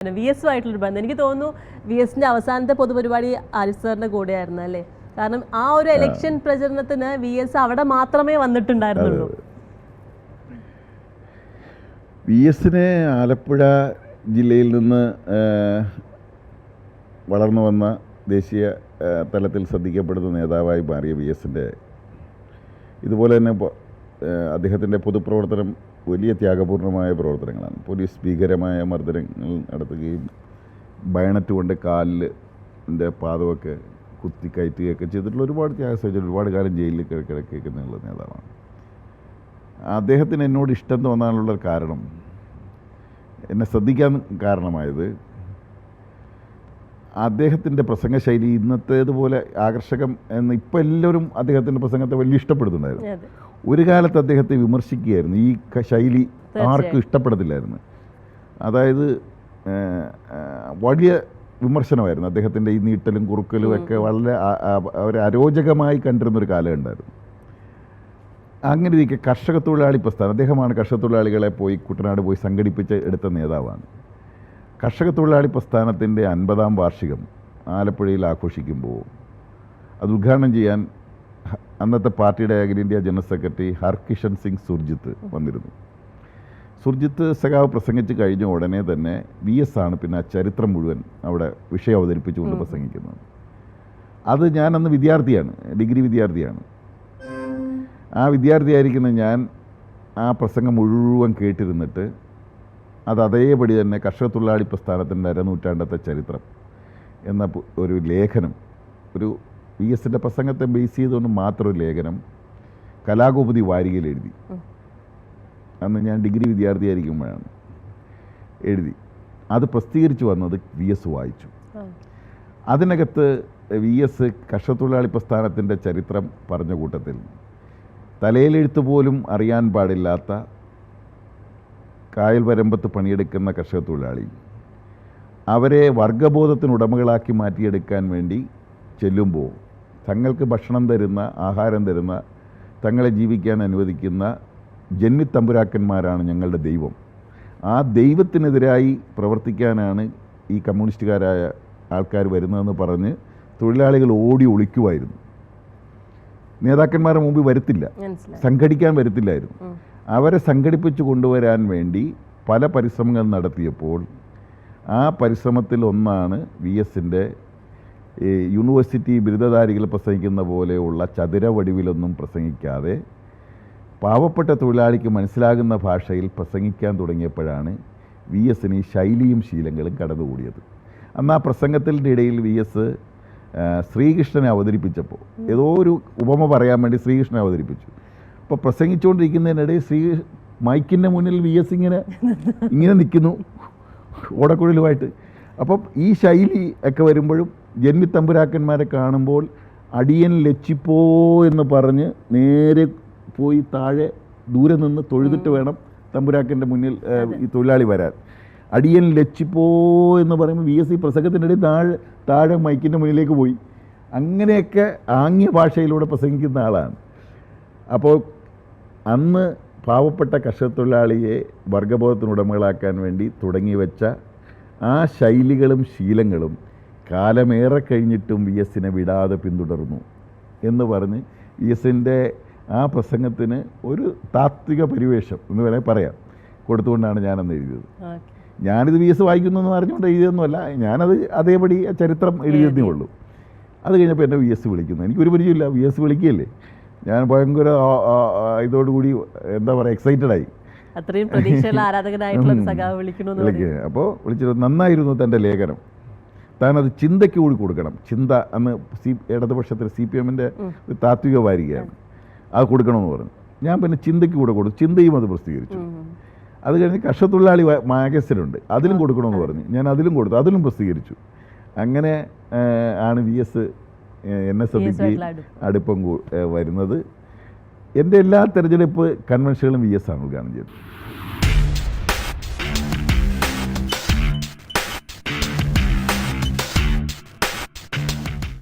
V എസുമായിട്ടുള്ളൊരു ബന്ധം. എനിക്ക് തോന്നുന്നു വി എസിന്റെ അവസാനത്തെ പൊതുപരിപാടി ആരിഫ് സാറിന്റെ കൂടെയായിരുന്നു അല്ലേ? കാരണം ആ ഒരു ഇലക്ഷൻ പ്രചരണത്തിന് വി എസ് അവിടെ മാത്രമേ വന്നിട്ടുണ്ടായിരുന്നുള്ളൂ. വി എസിന് ആലപ്പുഴ ജില്ലയിൽ നിന്ന് വളർന്നു വന്ന ദേശീയ തലത്തിൽ ശ്രദ്ധിക്കപ്പെടുന്ന നേതാവായി മാറിയ വി എസിന്റെ ഇതുപോലെ തന്നെ അദ്ദേഹത്തിന്റെ പൊതുപ്രവർത്തനം വലിയ ത്യാഗപൂർണമായ പ്രവർത്തനങ്ങളാണ്. പോലീസ് ഭീകരമായ മർദ്ദനങ്ങൾ നടത്തുകയും ബയണറ്റ് കൊണ്ട് കാലിന്റെ പാദമൊക്കെ കുത്തി കയറ്റുകയൊക്കെ ചെയ്തിട്ടുള്ള ഒരുപാട് ത്യാഗ സഹിച്ചിട്ട് ഒരുപാട് കാലം ജയിലിൽ കിട- കിടക്കുന്ന നേതാവാണ്. അദ്ദേഹത്തിന് എന്നോട് ഇഷ്ടം തോന്നാനുള്ള കാരണം എന്നെ ശ്രദ്ധിക്കാൻ കാരണമായത് അദ്ദേഹത്തിന്റെ പ്രസംഗശൈലി ഇന്നത്തേതുപോലെ ആകർഷകം എന്ന് ഇപ്പം എല്ലാവരും അദ്ദേഹത്തിന്റെ പ്രസംഗത്തെ വലിയ ഇഷ്ടപ്പെടുന്നുണ്ടായിരുന്നു. ഒരു കാലത്ത് അദ്ദേഹത്തെ വിമർശിക്കുകയായിരുന്നു. ഈ ശൈലി ആർക്കും ഇഷ്ടപ്പെടത്തില്ലായിരുന്നു. അതായത് വലിയ വിമർശനമായിരുന്നു അദ്ദേഹത്തിന്റെ ഈ നീട്ടലും കുറുക്കലും ഒക്കെ വളരെ ഒരു അരോചകമായി കണ്ടിരുന്നൊരു കാലം ഉണ്ടായിരുന്നു അങ്ങനെ ഇരിക്കെ കർഷക തൊഴിലാളി പ്രസ്ഥാനം. അദ്ദേഹമാണ് കർഷക തൊഴിലാളികളെ പോയി കുട്ടനാട് പോയി സംഘടിപ്പിച്ച് എടുത്ത നേതാവാണ്. കർഷക തൊഴിലാളി പ്രസ്ഥാനത്തിന്റെ അൻപതാം വാർഷികം ആലപ്പുഴയിൽ ആഘോഷിക്കുമ്പോൾ അത് ഉദ്ഘാടനം ചെയ്യാൻ അന്നത്തെ പാർട്ടിയുടെ India general secretary Harkishan Singh Surjeet വന്നിരുന്നു. സുർജിത്ത് സഖാവ് പ്രസംഗിച്ച് കഴിഞ്ഞ ഉടനെ തന്നെ വി എസ് ആണ് പിന്നെ ആ ചരിത്രം മുഴുവൻ അവിടെ വിഷയം അവതരിപ്പിച്ചുകൊണ്ട് പ്രസംഗിക്കുന്നത്. അത് ഞാൻ അന്ന് വിദ്യാർത്ഥിയാണ് ഡിഗ്രി വിദ്യാർത്ഥിയാണ്. ആ വിദ്യാർത്ഥിയായിരിക്കുന്ന ഞാൻ ആ പ്രസംഗം മുഴുവൻ കേട്ടിരുന്നിട്ട് അത് അതേപടി തന്നെ കർഷക തൊഴിലാളി പ്രസ്ഥാനത്തിന്റെ അരനൂറ്റാണ്ടത്തെ ചരിത്രം എന്ന ഒരു ലേഖനം. ഒരു വി എസിന്റെ പ്രസംഗത്തെ ബേസ് ചെയ്തുകൊണ്ട് മാത്രം ഒരു ലേഖനം കലാഗോപതി വാരികയിൽ എഴുതി. അന്ന് ഞാൻ ഡിഗ്രി വിദ്യാർത്ഥിയായിരിക്കുമ്പോഴാണ് എഴുതി. അത് പ്രസിദ്ധീകരിച്ചു വന്നത് വി എസ് വായിച്ചു. അതിനകത്ത് വി എസ് കർഷകത്തൊഴിലാളി പ്രസ്ഥാനത്തിന്റെ ചരിത്രം പറഞ്ഞ കൂട്ടത്തിൽ തലയിലെഴുത്ത് പോലും അറിയാൻ പാടില്ലാത്ത കായൽ വരമ്പത്ത് പണിയെടുക്കുന്ന കർഷക തൊഴിലാളി. അവരെ വർഗബോധത്തിന് ഉടമകളാക്കി മാറ്റിയെടുക്കാൻ വേണ്ടി ചെല്ലുമ്പോൾ തങ്ങൾക്ക് ഭക്ഷണം തരുന്ന ആഹാരം തരുന്ന തങ്ങളെ ജീവിക്കാൻ അനുവദിക്കുന്ന ജന്മിത്തമ്പുരാക്കന്മാരാണ് ഞങ്ങളുടെ ദൈവം. ആ ദൈവത്തിനെതിരായി പ്രവർത്തിക്കാനാണ് ഈ കമ്മ്യൂണിസ്റ്റുകാരായ ആൾക്കാർ വരുന്നതെന്ന് പറഞ്ഞ് തൊഴിലാളികൾ ഓടി ഒളിക്കുമായിരുന്നു. നേതാക്കന്മാരുടെ മുമ്പിൽ വരത്തില്ല. സംഘടിക്കാൻ വരത്തില്ലായിരുന്നു. അവരെ സംഘടിപ്പിച്ച് കൊണ്ടുവരാൻ വേണ്ടി പല പരിശ്രമങ്ങൾ നടത്തിയപ്പോൾ ആ പരിശ്രമത്തിൽ ഒന്നാണ് വി എസിന്റെ യൂണിവേഴ്സിറ്റി ബിരുദധാരികൾ പ്രസംഗിക്കുന്ന പോലെയുള്ള ചതുര വടിവിലൊന്നും പ്രസംഗിക്കാതെ പാവപ്പെട്ട തൊഴിലാളിക്ക് മനസ്സിലാകുന്ന ഭാഷയിൽ പ്രസംഗിക്കാൻ തുടങ്ങിയപ്പോഴാണ് വി എസിന് ഈ ശൈലിയും ശീലങ്ങളും കടന്നുകൂടിയത്. അന്ന് ആ പ്രസംഗത്തിന്റെ ഇടയിൽ വി എസ് ശ്രീകൃഷ്ണനെ അവതരിപ്പിച്ചപ്പോൾ ഏതോ ഒരു ഉപമ പറയാൻ വേണ്ടി ശ്രീകൃഷ്ണനെ അവതരിപ്പിച്ചു. അപ്പോൾ പ്രസംഗിച്ചുകൊണ്ടിരിക്കുന്നതിനിടയിൽ ശ്രീ മൈക്കിന്റെ മുന്നിൽ വി എസ് ഇങ്ങനെ ഇങ്ങനെ നിൽക്കുന്നു ഓടക്കുഴലുമായിട്ട്. അപ്പം ഈ ശൈലി ഒക്കെ വരുമ്പോഴും ജന്മിത്തമ്പുരാക്കന്മാരെ കാണുമ്പോൾ അടിയൻ ലച്ചിപ്പോ എന്ന് പറഞ്ഞ് നേരെ പോയി താഴെ ദൂരെ നിന്ന് തൊഴുതിട്ട് വേണം തമ്പുരാക്കന്റെ മുന്നിൽ ഈ തൊഴിലാളി വരാൻ. അടിയൻ ലച്ചിപ്പോ എന്ന് പറയുമ്പോൾ വി എസ് സി പ്രസംഗത്തിനിടയിൽ താഴെ താഴെ മൈക്കിന്റെ മുന്നിലേക്ക് പോയി. അങ്ങനെയൊക്കെ ആംഗ്യ ഭാഷയിലൂടെ പ്രസംഗിക്കുന്ന ആളാണ്. അപ്പോൾ അന്ന് പാവപ്പെട്ട കർഷകത്തൊഴിലാളിയെ വർഗബോധത്തിനുടമകളാക്കാൻ വേണ്ടി തുടങ്ങി വെച്ച ആ ശൈലികളും ശീലങ്ങളും കാലമേറെ കഴിഞ്ഞിട്ടും വി എസിനെ വിടാതെ പിന്തുടർന്നു എന്ന് പറഞ്ഞ് വി എസിന്റെ ആ പ്രസംഗത്തിന് ഒരു താത്വിക പരിവേഷം എന്ന് വേണേൽ പറയാം. കൊടുത്തുകൊണ്ടാണ് ഞാനന്ന് എഴുതിയത്. ഞാനിത് വി എസ് വായിക്കുന്നു എന്ന് പറഞ്ഞുകൊണ്ട് എഴുതിയൊന്നുമല്ല ഞാനത് അതേപടി ആ ചരിത്രം എഴുതിയതേ ഉള്ളൂ. അത് കഴിഞ്ഞപ്പോൾ എന്നെ വി എസ് വിളിക്കുന്നു. എനിക്കൊരു പരിചയമില്ല വി എസ് വിളിക്കുകയല്ലേ? ഞാൻ ഭയങ്കര ഇതോടുകൂടി എന്താ പറയുക എക്സൈറ്റഡ് ആയി. അത്രയും പ്രതീക്ഷയുള്ള ആരാധകനായിട്ടുള്ള ഒരു സഖാവ് വിളിക്കണമെന്ന് പറയും വിളിക്കുക അപ്പോൾ വിളിച്ചിട്ട് നന്നായിരുന്നു തന്റെ ലേഖനം. താൻ അത് ചിന്തയ്ക്ക് കൂടി കൊടുക്കണം. ചിന്ത അന്ന് സി ഇടതുപക്ഷത്തിൽ സി പി എമ്മിന്റെ ഒരു താത്വിക വാരികയാണ്. അത് കൊടുക്കണമെന്ന് പറഞ്ഞു. ഞാൻ പിന്നെ ചിന്തയ്ക്ക് കൂടെ കൊടുത്തു. ചിന്തയും അത് പ്രസിദ്ധീകരിച്ചു. അത് കഴിഞ്ഞ് കർഷത്തൊഴിലാളി മാഗസിനുണ്ട് അതിലും കൊടുക്കണമെന്ന് പറഞ്ഞു. ഞാൻ അതിലും കൊടുത്തു. അതിലും പ്രസിദ്ധീകരിച്ചു. അങ്ങനെ ആണ് വി എസ് എന്നെ എസ് എഫ് അടുപ്പം. അടുപ്പം വരുന്നത് എന്റെ എല്ലാ തെരഞ്ഞെടുപ്പ് കൺവെൻഷനുകളും വി എസ് ആണ് ഉദ്ഘാടനം ചെയ്തത്